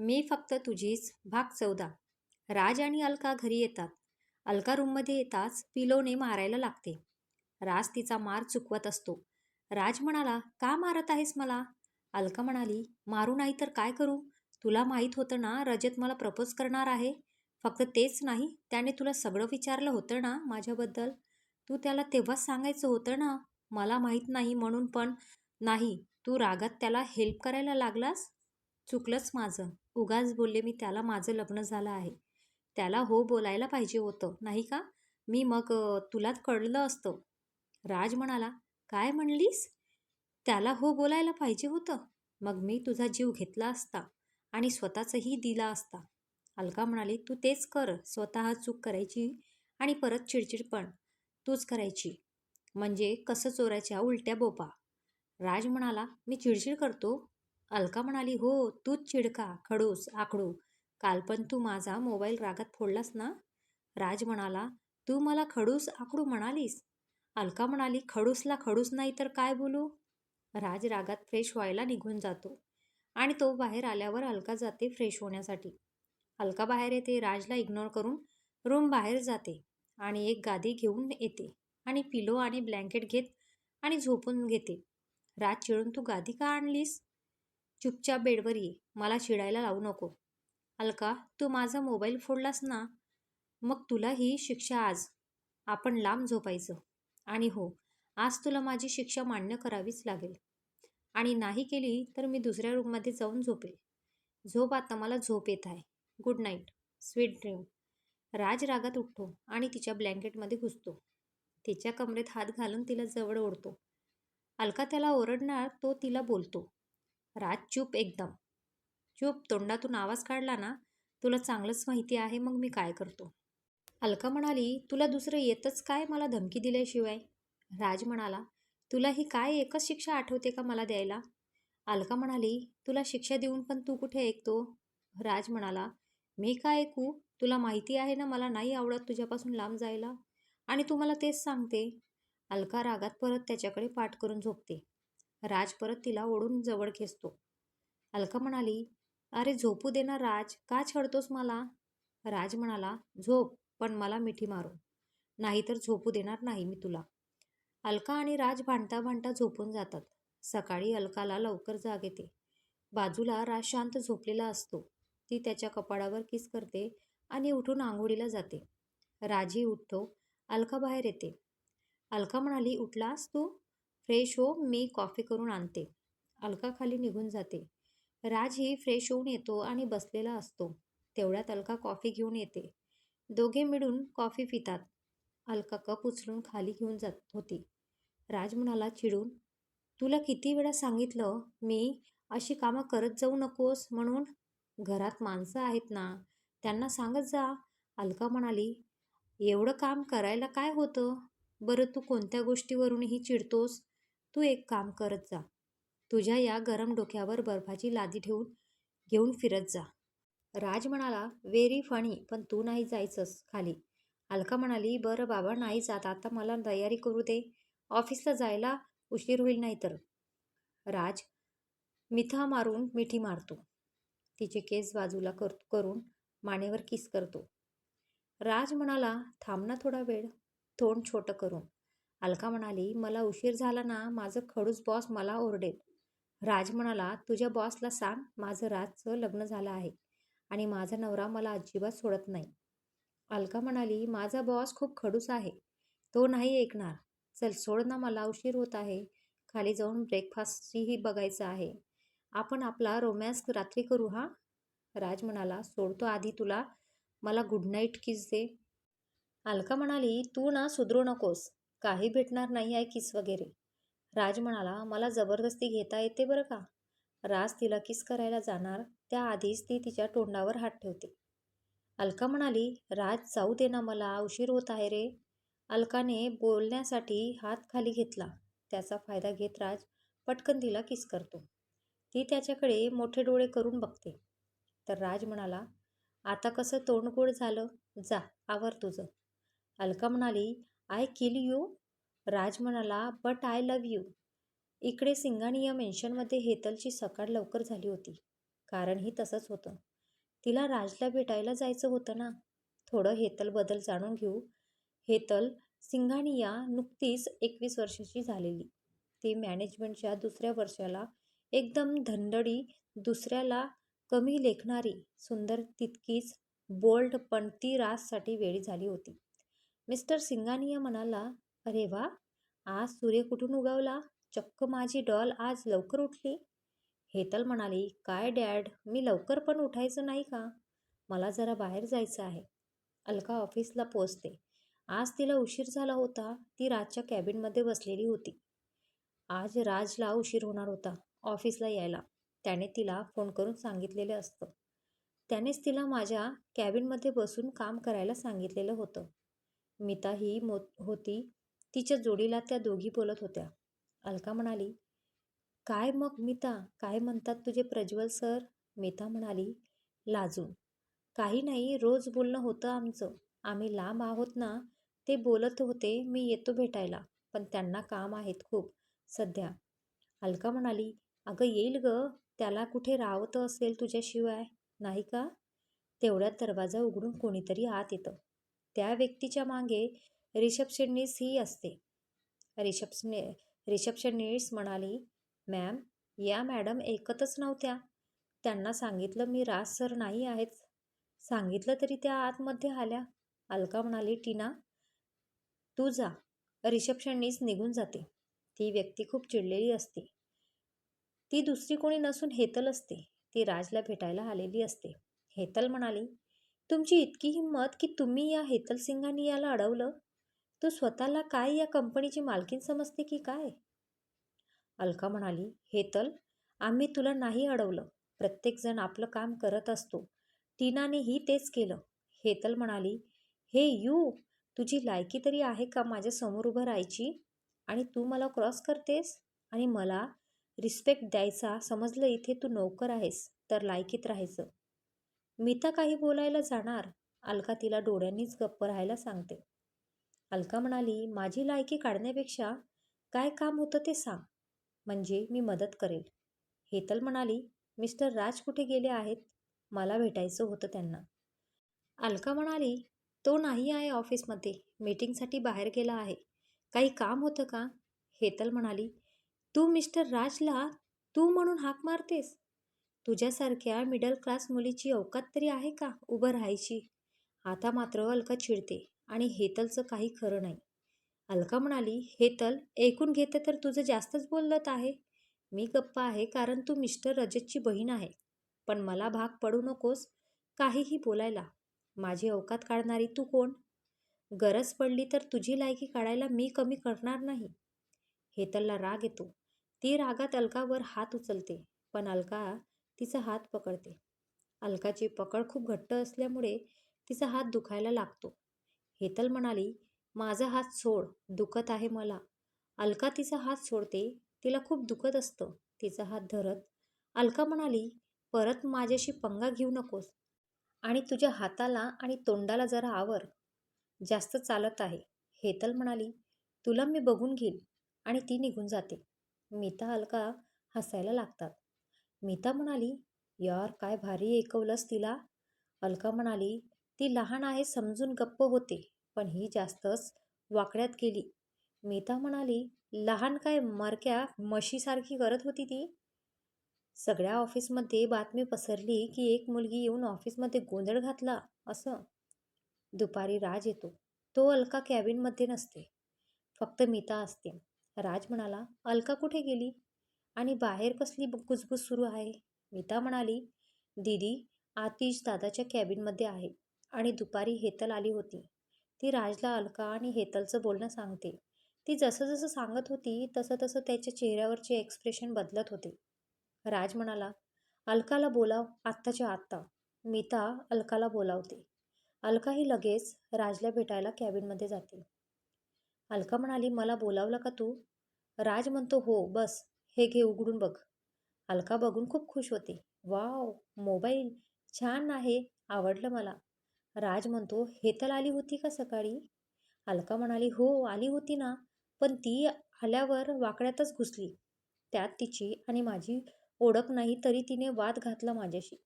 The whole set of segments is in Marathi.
मी फक्त तुझीच भाग चौदा. राज आणि अलका घरी येतात. अलका रूममध्ये येताच पिलोने मारायला लागते. राज तिचा मार चुकवत असतो. राज म्हणाला का मारत आहेस मला? अलका म्हणाली मारू नाही तर काय करू? तुला माहीत होतं ना रजत मला प्रपोज करणार आहे. फक्त तेच नाही त्याने तुला सगळं विचारलं होतं ना माझ्याबद्दल. तू त्याला तेव्हाच सांगायचं होतं ना मला माहीत नाही म्हणून पण नाही तू रागात त्याला हेल्प करायला लागलास? चुकलंच माझं. उगाच बोलले मी त्याला माझं लग्न झालं आहे. त्याला हो बोलायला पाहिजे होतं नाही का? मी मग तुलाच कळलं असतं. राज म्हणाला काय म्हणलीस? त्याला हो बोलायला पाहिजे होतं. मग मी तुझा जीव घेतला असता आणि स्वतःचंही दिला असता. अलका म्हणाली तू तेच कर स्वतः चूक करायची आणि परत चिडचिड पण तूच करायची. म्हणजे कसं चोरायच्या उलट्या बोपा. राज म्हणाला मी चिडचिड करतो? अलका म्हणाली हो तूच चिडका खडूस आखडू काल पण तू माझा मोबाईल रागात फोडलास ना? राज म्हणाला तू मला खडूस आखडू म्हणालीस? अलका म्हणाली खडूसला खडूस नाही तर काय बोलू? राज रागात फ्रेश व्हायला निघून जातो आणि तो बाहेर आल्यावर अलका जाते फ्रेश होण्यासाठी. अलका बाहेर येते राजला इग्नोर करून रूम बाहेर जाते आणि एक गादी घेऊन येते आणि पिलो आणि ब्लँकेट घेत आणि झोपून घेते. राज चिडून तू गादी का आणलीस? चुपचाप बेडवर ये. मला चिडायला लावू नको. अलका तू माझा मोबाईल फोडलास ना? मग तुला ही शिक्षा आज. आपण लांब झोपायचं. आणि हो आज तुला माझी शिक्षा मान्य करावीच लागेल. आणि नाही केली तर मी दुसऱ्या रूममध्ये जाऊन झोपेल. झोप आता मला झोप येत आहे. Good night. Sweet dream. Raj रागात उठतो आणि तिच्या ब्लँकेटमध्ये घुसतो. तिच्या कमरेत हात घालून तिला जवळ ओढतो. अलका त्याला ओरडणार तो तिला बोलतो. राज चूप एकदम. चूप तोंडातून आवाज काढला ना तुला चांगलंच माहिती आहे मग मी काय करतो? अलका म्हणाली तुला दुसरं येतच काय मला धमकी दिल्याशिवाय? राज म्हणाला तुला ही काय एकच शिक्षा आठवते का मला द्यायला? अलका म्हणाली तुला शिक्षा देऊन पण तू कुठे ऐकतो राज म्हणाला मी काय ऐकू? तुला माहिती आहे ना मला नाही आवडत तुझ्यापासून लांब जायला. आणि तू मला तेच सांगते. अलका रागात परत त्याच्याकडे पाठ करून झोपते. राज परत तिला ओढून जवळ खेचतो. अलका म्हणाली अरे झोपू दे ना राज का छळतोस मला? राज म्हणाला झोप पण मला मिठी मारू. नाहीतर झोपू देणार नाही मी तुला. अलका आणि राज भांडता भांडता झोपून जातात. सकाळी अलकाला लवकर जाग येते. बाजूला राज शांत झोपलेला असतो. ती त्याच्या कपाळावर किस करते आणि उठून आंघोळीला जाते. राजही उठतो. अलका बाहेर येते. अलका म्हणाली उठलास तू? फ्रेश हो मी कॉफी करून आणते. अलका खाली निघून जाते. राजही फ्रेश होऊन येतो आणि बसलेला असतो. तेवढ्यात अलका कॉफी घेऊन येते. दोघे मिळून कॉफी पितात. अलका कप उचलून खाली घेऊन जात होती. राज म्हणाला चिडून तुला किती वेळा सांगितलं मी अशी कामं करत जाऊ नकोस म्हणून? घरात माणसं आहेत ना त्यांना सांगत जा. अलका म्हणाली एवढं काम करायला काय होतं? बरं तू कोणत्या गोष्टीवरूनही चिडतोस? तू एक काम करत जा. तुझ्या या गरम डोक्यावर बर्फाची लादी ठेवून घेऊन फिरत जा. राज म्हणाला व्हेरी फणी पण तू नाही जायचंस खाली. अलका म्हणाली बरं बाबा नाही जात. आता मला तयारी करू दे. ऑफिसला जायला उशीर होईल नाही तर राज मिठा मारून मिठी मारतो. तिचे केस बाजूला कर करून मानेवर किस करतो. राज म्हणाला थांब ना थोडा वेळ. तोंड छोटं करून. अलका म्हणाली मला उशीर झाला ना माझं खडूस बॉस मला ओरडेल राज म्हणाला तुझ्या बॉसला सांग माझं राजचं लग्न झालं आहे आणि माझा नवरा मला अजिबात सोडत नाही अलका म्हणाली माझा बॉस खूप खडूस आहे. तो नाही ऐकणार. चल सोड ना मला उशीर होत आहे. खाली जाऊन ब्रेकफास्टचीही बघायचं आहे. आपण आपला रोमॅन्स रात्री करू हा राज म्हणाला सोडतो आधी तुला. मला गुड नाईट किस दे अलका म्हणाली तू ना सुधरू नकोस. काही भेटणार नाही आहे किस वगैरे. राज म्हणाला मला जबरदस्ती घेता येते बरं का राज तिला किस करायला जाणार त्याआधीच ती तिच्या तोंडावर हात ठेवते. अलका म्हणाली राज जाऊ दे ना मला उशीर होत आहे रे अलकाने बोलण्यासाठी हात खाली घेतला. त्याचा फायदा घेत राज पटकन तिला किस करतो. ती त्याच्याकडे मोठे डोळे करून बघते. तर राज म्हणाला आता कसं तोंड गोड झालं? जा आवर तुझं अलका म्हणाली आय किल यू. राज म्हणाला बट आय लव यू. इकडे सिंगाणी या मेन्शनमध्ये हेतलची सकाळ लवकर झाली होती कारणही तसंच होतं. तिला राजला भेटायला जायचं होतं ना? थोडं हेतलबद्दल जाणून घेऊ. हेतल सिंघानिया नुकतीच एकवीस वर्षाची झालेली. ती मॅनेजमेंटच्या दुसऱ्या वर्षाला एकदम धंदडी दुसऱ्याला कमी लेखणारी सुंदर तितकीच बोल्ड पण ती राससाठी वेळी झाली होती. मिस्टर सिंगानिया म्हणाला अरे वा! आज सूर्य कुठून उगवला? चक्क माझी डॉल आज लवकर उठली. हेतल म्हणाली काय डॅड मी लवकर पण उठायचं नाही का? मला जरा बाहेर जायचं आहे. अलका ऑफिसला पोचते आज तिला उशीर झाला होता. ती राजच्या कॅबिनमध्ये बसलेली होती. आज राजला उशीर होणार होता. ऑफिसला यायला. त्याने तिला फोन करून सांगितलेलं असतं. त्यानेच तिला माझ्या कॅबिनमध्ये बसून काम करायला सांगितलेलं होतं. मिता ही मो होती. तिच्या जोडीला त्या दोघी बोलत होत्या. अलका म्हणाली काय मग मिता? काय म्हणतात तुझे प्रज्वल सर? मिता म्हणाली लाजून काही नाही रोज बोलणं होतं आमचं. आम्ही लांब आहोत ना ते बोलत होते मी येतो भेटायला. पण त्यांना काम आहेत खूप सध्या. अलका म्हणाली अगं येईल ग. त्याला कुठे राहत असेल तुझ्याशिवाय? नाही का? तेवढ्यात दरवाजा उघडून कोणीतरी आत येतं. त्या व्यक्तीच्या मागे रिसेप्शनिस्ट ही असते. रिसेप्शने रिसेप्शनिस्ट म्हणाली मॅम या मॅडम ऐकतच नव्हत्या. त्यांना सांगितलं मी राज सर नाही आहेत. सांगितलं तरी त्या आतमध्ये आल्या. अलका म्हणाली टीना तू जा. रिसेप्शनिस्ट निघून जाते. ती व्यक्ती खूप चिडलेली असते. ती दुसरी कोणी नसून हेतल असते. ती राजला भेटायला आलेली असते. हेतल म्हणाली तुमची इतकी हिंमत की तुम्ही या हेतलसिंगांनी याला अडवलं? तू स्वतःला काय या कंपनीची मालकीन समजते की काय? अलका म्हणाली हेतल आम्ही तुला नाही अडवलं. प्रत्येकजण आपलं काम करत असतो. टीनानेही तेच केलं. हेतल म्हणाली हे यू तुझी लायकी तरी आहे का माझ्यासमोर उभं राहायची? आणि तू मला क्रॉस करतेस? आणि मला रिस्पेक्ट द्यायचा समजलं इथे तू नोकर आहेस तर लायकीत राहायचं. मी तर काही बोलायला जाणार. अलका तिला डोळ्यांनीच गप्प राहायला सांगते. अलका म्हणाली माझी लायकी काढण्यापेक्षा काय काम होतं ते सांग. म्हणजे मी मदत करेल. हेतल म्हणाली मिस्टर राज कुठे गेले आहेत? मला भेटायचं होतं त्यांना. अलका म्हणाली तो नाही आहे ऑफिसमध्ये. मीटिंगसाठी बाहेर गेला आहे. काही काम होतं का? हेतल म्हणाली तू मिस्टर राजला तू म्हणून हाक मारतेस. तुझ्यासारख्या मिडल क्लास मुलीची अवकात तरी आहे का? उभं राहायची. आता मात्र अलका चिडते आणि हेतलचं काही खरं नाही. अलका म्हणाली हेतल ऐकून घेते तर तुझं जास्तच बोलत आहे. मी गप्पा आहे कारण तू मिस्टर रजतची बहीण आहे. पण मला भाग पडू नकोस काहीही बोलायला. माझी अवकात काढणारी तू कोण? गरज पडली तर तुझी लायकी काढायला मी कमी करणार नाही. हेतलला राग येतो. ती रागात अलकावर हात उचलते. पण अलका तिचा हात पकडते. अलकाची पकड खूप घट्ट असल्यामुळे तिचा हात दुखायला लागतो. हेतल म्हणाली माझा हात सोड दुखत आहे मला. अलका तिचा हात सोडते तिला खूप दुखत असतं तिचा हात धरत. अलका म्हणाली परत माझ्याशी पंगा घेऊ नकोस आणि तुझ्या हाताला आणि तोंडाला जरा आवर. जास्त चालत आहे. हेतल म्हणाली तुला मी बघून घेईल आणि ती निघून जाते. मीता अलका हसायला लागतात. मीता म्हणाली यार काय भारी ऐकवलंस तिला. अलका म्हणाली ती लहान आहे समजून गप्प होते पण ही जास्तच वाकड्यात गेली. मीता म्हणाली लहान काय मरक्या म्हशीसारखी करत होती ती? सगळ्या ऑफिसमध्ये बातमी पसरली की एक मुलगी येऊन ऑफिसमध्ये गोंधळ घातला असं. दुपारी राज येतो. तो अलका कॅबिनमध्ये नसते. फक्त मीता असते. राज म्हणाला अलका कुठे गेली? आणि बाहेर कसली कुजबूज सुरू आहे? मीता म्हणाली दीदी आतिश दादाच्या कॅबिनमध्ये आहे आणि दुपारी हेतल आली होती. ती राजला अलका आणि हेतलचं बोलणं सांगते. ती जसं जसं सांगत होती तसं तसं त्याच्या चेहऱ्यावरचे एक्सप्रेशन बदलत होते. राज म्हणाला अलकाला बोलाव आत्ताच्या आत्ता. मीता अलकाला बोलावते. अलका ही लगेच राजला भेटायला कॅबिनमध्ये जाते. अलका म्हणाली मला बोलावलं का तू? राज म्हणतो हो बस. हे घे उघडून बघ. अलका बघून खूप खुश होते. वाव मोबाईल छान आहे आवडलं मला. राज म्हणतो हेतल आली होती का सकाळी? अलका म्हणाली हो आली होती ना पण ती आल्यावर वाकड्यातच घुसली. त्यात तिची आणि माझी ओळख नाही तरी तिने वाद घातला माझ्याशी.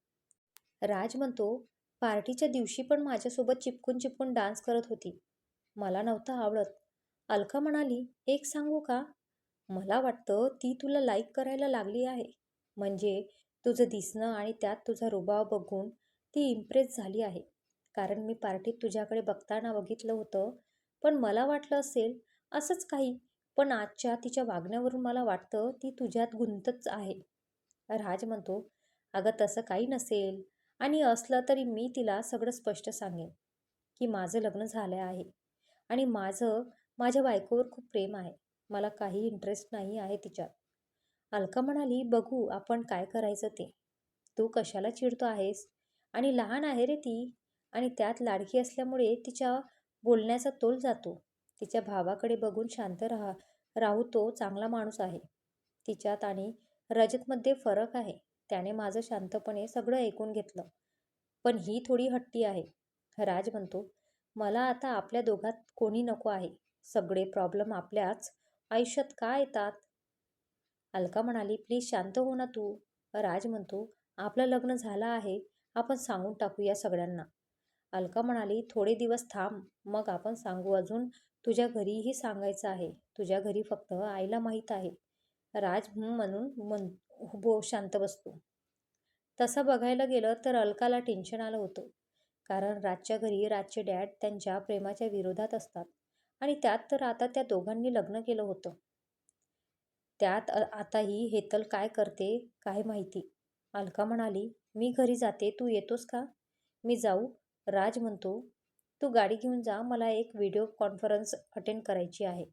राज म्हणतो पार्टीच्या दिवशी पण माझ्यासोबत चिपकून चिपकून डान्स करत होती. मला नव्हतं आवडत. अलका म्हणाली एक सांगू का? मला वाटतं ती तुला लाईक करायला लागली आहे. म्हणजे तुझं दिसणं आणि त्यात तुझा रुबाव बघून ती इम्प्रेस झाली आहे. कारण मी पार्टीत तुझ्याकडे बघताना बघितलं होतं. पण मला वाटलं असेल असंच काही. पण आजच्या तिच्या वागण्यावरून मला वाटतं ती तुझ्यात गुंतच आहे. राज म्हणतो अगं तसं काही नसेल. आणि असलं तरी मी तिला सगळं स्पष्ट सांगेन की माझं लग्न झालं आहे. आणि माझं माझ्या बायकोवर खूप प्रेम आहे. मला काही इंटरेस्ट नाही आहे तिच्यात. अलका म्हणाली बघू आपण काय करायचं ते. तू कशाला चिडतो आहेस? आणि लहान आहे रे ती. आणि त्यात लाडकी असल्यामुळे तिच्या बोलण्याचा तोल जातो. तिच्या भावाकडे बघून शांत राहा. राहू तो चांगला माणूस आहे. तिच्यात आणि रजतमध्ये फरक आहे. त्याने माझं शांतपणे सगळं ऐकून घेतलं. पण ही थोडी हट्टी आहे. राज म्हणतो मला आता आपल्या दोघात कोणी नको आहे. सगळे प्रॉब्लेम आपल्याच आयुष्यात का येतात? अलका म्हणाली प्लीज शांत हो ना तू. राज म्हणतो आपलं लग्न झालं आहे आपण सांगून टाकूया सगळ्यांना. अलका म्हणाली थोडे दिवस थांब मग आपण सांगू अजून. तुझ्या घरीही सांगायचं आहे. तुझ्या घरी फक्त आईला माहीत आहे. राज म्हणून मन बो शांत बसतो. तसं बघायला गेलं तर अलकाला टेन्शन आलं होतं. कारण राजच्या घरी राजचे डॅड त्यांच्या प्रेमाच्या विरोधात असतात. आणि त्यात तर आता त्या दोघांनी लग्न केलं होतं. त्यात आताही हेतल काय करते काय माहिती. अलका म्हणाली मी घरी जाते तू येतोस का? मी जाऊ. राज म्हणतो तू गाडी घेऊन जा मला एक व्हिडिओ कॉन्फरन्स अटेंड करायची आहे.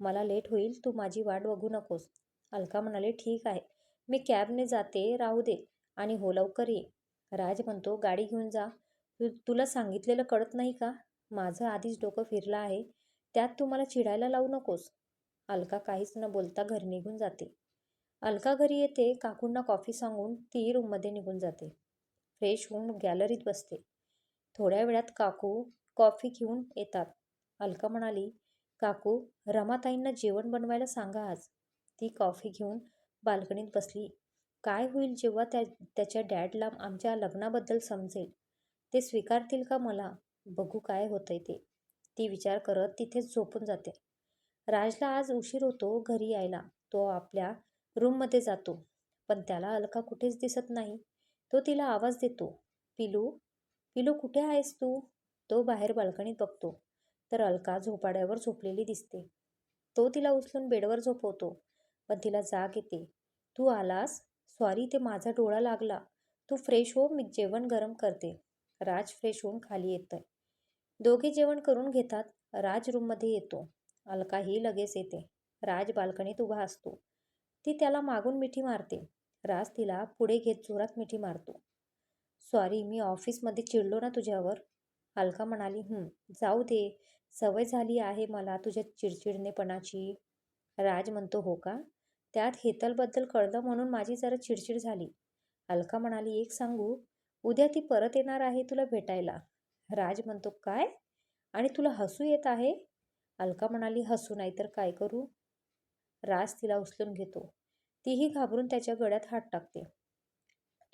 मला लेट होईल तू माझी वाट बघू नकोस. अलका म्हणाले ठीक आहे. मी कॅबने जाते राहू दे आणि हो लवकर ये. राज म्हणतो गाडी घेऊन जा. तु तुला सांगितलेलं कळत नाही का? माझं आधीच डोकं फिरलं आहे. त्यात तू मला चिडायला लावू नकोस. अलका काहीच न बोलता घरी निघून जाते. अलका घरी येते काकूंना कॉफी सांगून ती रूममध्ये निघून जाते. फ्रेश होऊन गॅलरीत बसते. थोड्या वेळात काकू कॉफी घेऊन येतात. अलका म्हणाली काकू रमाताईंना जेवण बनवायला सांगा आज. ती कॉफी घेऊन बाल्कनीत बसली. काय होईल जेव्हा त्या त्याच्या डॅडला आमच्या लग्नाबद्दल समजेल? ते स्वीकारतील का मला? बघू काय होतंय ते. ती विचार करत तिथेच झोपून जाते. राजला आज उशीर होतो घरी यायला. तो आपल्या रूममध्ये जातो पण त्याला अलका कुठेच दिसत नाही. तो तिला आवाज देतो. पिलू पिलू कुठे आहेस तू? तो बाहेर बाल्कनीत बघतो. तर अलका झोपाड्यावर झोपलेली दिसते. तो तिला उचलून बेडवर झोपवतो पण तिला जाग येते. तू आलास? सॉरी ते माझा डोळा लागला. तू फ्रेश हो मी जेवण गरम करते. राज फ्रेश होऊन खाली येतंय. दोघे जेवण करून घेतात. राज रूममध्ये येतो. अलकाही लगेच येते. राज बाल्कनीत उभा असतो. ती त्याला मागून मिठी मारते. राज तिला पुढे घेत जोरात मिठी मारतो. सॉरी मी ऑफिसमध्ये चिडलो ना तुझ्यावर. अलका म्हणाली जाऊ दे. सवय झाली आहे मला तुझ्या चिडचिडणेपणाची. राज म्हणतो हो का? त्यात हेतलबद्दल कळलं म्हणून माझी जरा चिडचिड झाली. अलका म्हणाली एक सांगू उद्या ती परत येणार आहे तुला भेटायला. राज म्हणतो काय? आणि तुला हसू येत आहे? अलका म्हणाली हसू नाही तर काय करू? राज तिला उचलून घेतो. तीही घाबरून त्याच्या गळ्यात हात टाकते.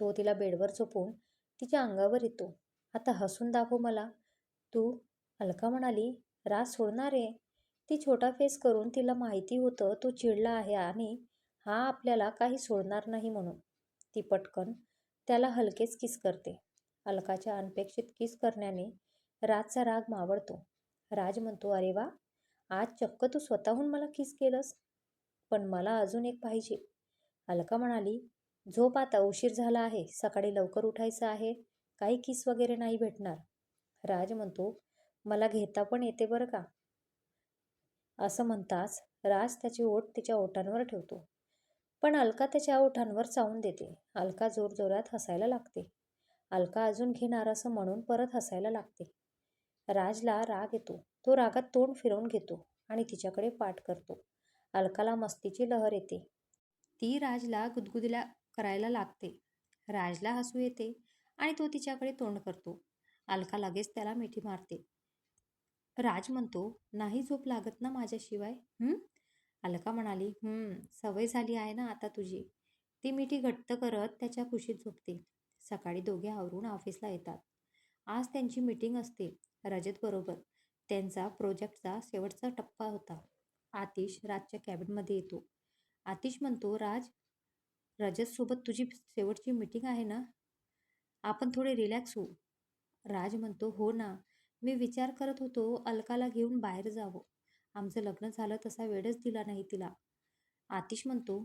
तो तिला बेडवर झोपून तिच्या अंगावर येतो. आता हसून दाखव मला. तू अलका म्हणाली राज सोडणार आहे. ती छोटा फेस करून तिला माहिती होतं तो चिडला आहे आणि हा आपल्याला काही सोडणार नाही म्हणून. ती पटकन त्याला हलकेच किस करते. अलकाच्या अनपेक्षित किस करण्याने राजचा राग मावळतो. राज म्हणतो अरे वा आज चक्क तू स्वतःहून मला किस केलंस? पण मला अजून एक पाहिजे. अलका म्हणाली झोप आता उशीर झाला आहे सकाळी लवकर उठायचं आहे काही किस वगैरे नाही भेटणार. राज म्हणतो मला घेता पण येते बरं का? असं म्हणताच राज त्याचे ओठ तिच्या ओठांवर ठेवतो. पण अलका त्याच्या ओठांवर चावून देते. अलका जोरजोरात हसायला लागते. अलका अजून घेणार असं म्हणून परत हसायला लागते. राजला राग येतो. तो रागात तोंड फिरवून घेतो आणि तिच्याकडे पाठ करतो. अलकाला मस्तीची लहर येते. ती राजला गुदगुदल्या करायला लागते. राजला हसू येते आणि तो तिच्याकडे तोंड करतो. अलका लगेच त्याला मिठी मारते. राज म्हणतो नाही झोप लागत ना माझ्याशिवाय? अलका म्हणाली सवय झाली आहे ना आता तुझी. ती मिठी घट्ट करत त्याच्या खुशीत झोपते. सकाळी दोघे आवरून ऑफिसला येतात. आज त्यांची मीटिंग असते रजतबरोबर त्यांचा प्रोजेक्टचा शेवटचा टप्पा होता. आतिश राजच्या कॅबिनमध्ये येतो. आतिश म्हणतो राज रजतसोबत तुझी शेवटची मीटिंग आहे ना? आपण थोडे रिलॅक्स होऊ. राज म्हणतो हो ना. मी विचार करत होतो अलकाला घेऊन बाहेर जावं. आमचं लग्न झालं तसा वेळच दिला नाही तिला. आतिश म्हणतो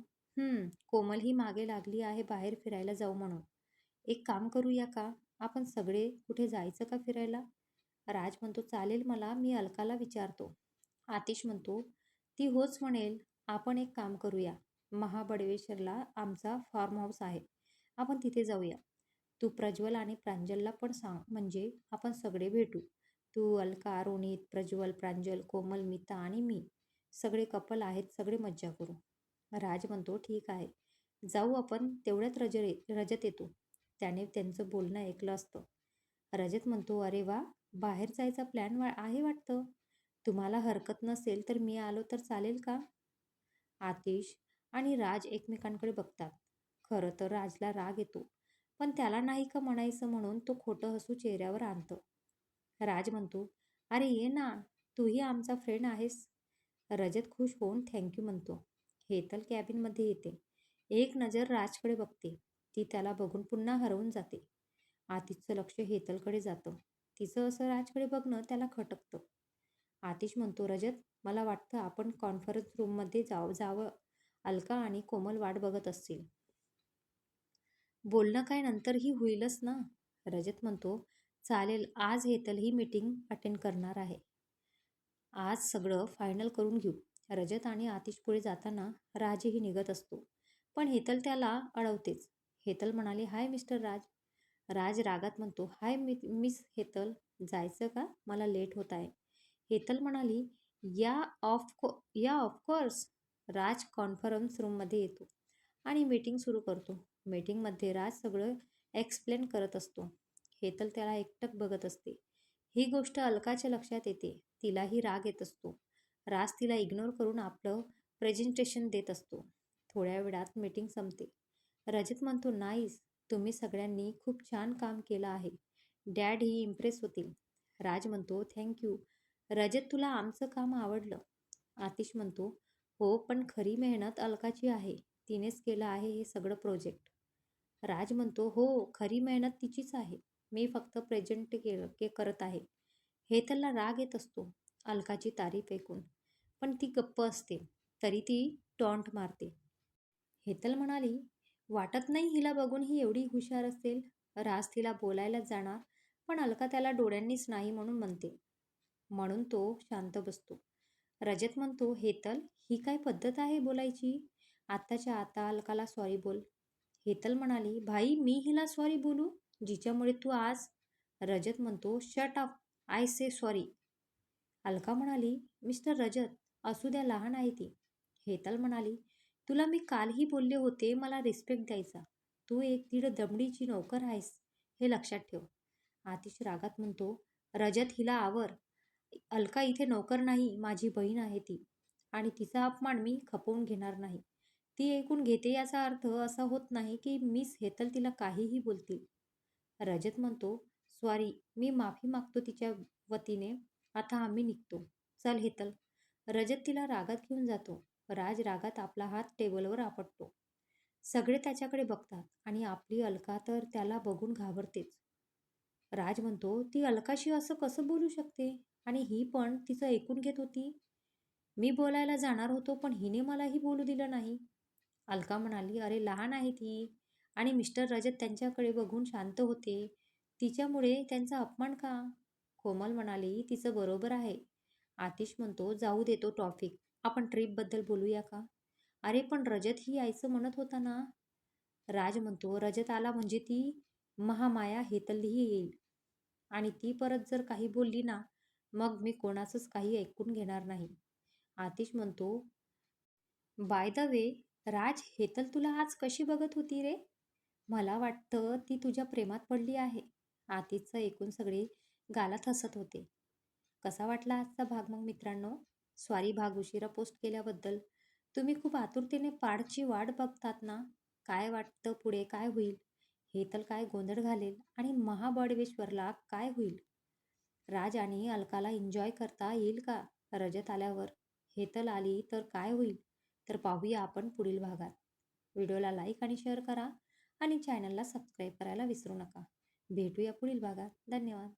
कोमल ही मागे लागली आहे बाहेर फिरायला जाऊ म्हणून. एक काम करूया का? आपण सगळे कुठे जायचं का फिरायला? राज म्हणतो चालेल मला मी अलकाला विचारतो. आतिश म्हणतो ती होच म्हणेल आपण एक काम करूया. महाबळेश्वरला आमचा फार्म हाऊस आहे. आपण तिथे जाऊया. तू प्रज्वल आणि प्रांजलला पण सांग म्हणजे आपण सगळे भेटू. तू अलका रोनित प्रज्वल प्रांजल कोमल मिता आणि मी सगळे कपल आहेत सगळे मज्जा करू. राज म्हणतो ठीक आहे. जाऊ आपण तेवढ्यात रज रजत येतो. त्याने त्यांचं बोलणं ऐकलं असतं. रजत म्हणतो अरे वा बाहेर जायचा प्लॅन वा आहे वाटतं? तुम्हाला हरकत नसेल तर मी आलो तर चालेल का? आतिश आणि राज एकमेकांकडे बघतात. खरं तर राजला राग येतो पण त्याला नाही का म्हणायचं म्हणून तो खोटं हसू चेहऱ्यावर आणतं. राज म्हणतो अरे ये ना तूही आमचा फ्रेंड आहेस. रजत खुश होऊन थँक्यू म्हणतो. हेतल कॅबिनमध्ये येते. एक नजर राजकडे बघते. ती त्याला बघून पुन्हा हरवून जाते. आतिशचं लक्ष हेतलकडे जातं. तिचं असं राजकडे बघणं त्याला खटकतं. आतिश म्हणतो रजत मला वाटतं आपण कॉन्फरन्स रूममध्ये जाव जावं. अलका आणि कोमल वाट बघत असतील. बोलणं काय नंतरही होईलच ना? रजत म्हणतो. चालेल आज हेतल ही मीटिंग अटेंड करणार आहे. आज सगळं फायनल करून घेऊ. रजत आणि आतिश पुढे जाताना राजही निघत असतो. पण हेतल त्याला अडवतेच. हेतल म्हणाली हाय मिस्टर राज. राज रागात म्हणतो हाय मि मिस हेतल जायचं का? मला लेट होत आहे. हेतल म्हणाली या ऑफको या ऑफकोर्स राज कॉन्फरन्स रूममध्ये येतो आणि मीटिंग सुरू करतो. मीटिंगमध्ये राज सगळं एक्सप्लेन करत असतो. हेतल त्याला एकटक बघत असते. ही गोष्ट अलकाच्या लक्षात येते. तिलाही राग येत असतो. राज तिला इग्नोर करून आपलं प्रेझेंटेशन देत असतो. थोड्या वेळात मीटिंग संपते. रजत म्हणतो नाहीस तुम्ही सगळ्यांनी खूप छान काम केलं आहे. डॅड ही इम्प्रेस होतील. राज म्हणतो थँक्यू रजत तुला आमचं काम आवडलं. आतिश म्हणतो हो पण खरी मेहनत अलकाची आहे. तिनेच केलं आहे हे सगळं प्रोजेक्ट राज म्हणतो हो खरी मेहनत तिचीच आहे. मी फक्त प्रेझेंट केलं के करत आहे. हे त्याला राग येत असतो अलकाची तारीफ ऐकून. पण ती गप्प असते तरी ती टॉन्ट मारते. हेतल म्हणाली वाटत नाही हिला बघून ही एवढी हुशार असेल. राज तिला बोलायलाच जाणार पण अलका त्याला डोळ्यांनीच नाही म्हणून म्हणते. म्हणून तो शांत बसतो. रजत म्हणतो हेतल ही काय पद्धत आहे बोलायची? आत्ताच्या आता अलकाला सॉरी बोल. हेतल म्हणाली भाई मी हिला सॉरी बोलू? जिच्यामुळे तू आज? रजत म्हणतो shut up I say sorry Alka म्हणाली मिस्टर रजत असू द्या लहान आहे ती. हेतल म्हणाली तुला मी कालही बोलले होते मला रिस्पेक्ट द्यायचा. तू एक दीड दमडीची नोकर आहेस हे लक्षात ठेव. आतिश रागात म्हणतो रजत हिला आवर. अलका इथे नोकर नाही माझी बहीण आहे ती. आणि तिचा अपमान मी खपवून घेणार नाही. ती ऐकून घेते याचा अर्थ असा होत नाही की मिस हेतल तिला काहीही बोलतील. रजत म्हणतो सॉरी मी माफी मागतो तिच्या वतीने. आता आम्ही निघतो. चल हेतल. रजत तिला रागात घेऊन जातो. राज रागात आपला हात टेबलवर आपटतो. सगळे त्याच्याकडे बघतात आणि आपली अलका तर त्याला बघून घाबरतेच. राज म्हणतो ती अलकाशी असं कसं बोलू शकते? आणि ही पण तिचं ऐकून घेत होती. मी बोलायला जाणार होतो पण हिने मलाही बोलू दिलं नाही. अलका म्हणाली अरे लहान आहे ती. आणि मिस्टर रजत त्यांच्याकडे बघून शांत होते. तिच्यामुळे त्यांचा अपमान का? कोमल म्हणाली तिचं बरोबर आहे. आतिश म्हणतो जाऊ देतो टॉपिक आपण ट्रीपबद्दल बोलूया का? अरे पण रजत ही यायचं म्हणत होता ना? राज म्हणतो रजत आला म्हणजे ती महामाया हेतलही येईल. आणि ती परत जर काही बोलली ना मग मी कोणाचंच काही ऐकून घेणार नाही. आतिश म्हणतो by the way Raj Hetal तुला आज कशी बघत होती रे? मला वाटतं ती तुझ्या प्रेमात पडली आहे. आतिशचं ऐकून सगळे गालात हसत होते. कसा वाटला आजचा भाग मग मित्रांनो? स्वारी भाग उशिरा पोस्ट केल्याबद्दल. तुम्ही खूप आतुरतेने पाडची वाट बघतात ना? काय वाटतं पुढे? काय होईल? हे तर काय गोंधळ घालेल? आणि महाबळेश्वरला काय होईल? राज आणि अलकाला एन्जॉय करता येईल का? रजत आल्यावर. हेतल आली तर काय होईल? तर पाहूया आपण पुढील भागात. व्हिडिओला लाईक आणि शेअर करा. आणि चॅनलला सबस्क्राईब करायला विसरू नका. भेटूया पुढील भागात. धन्यवाद.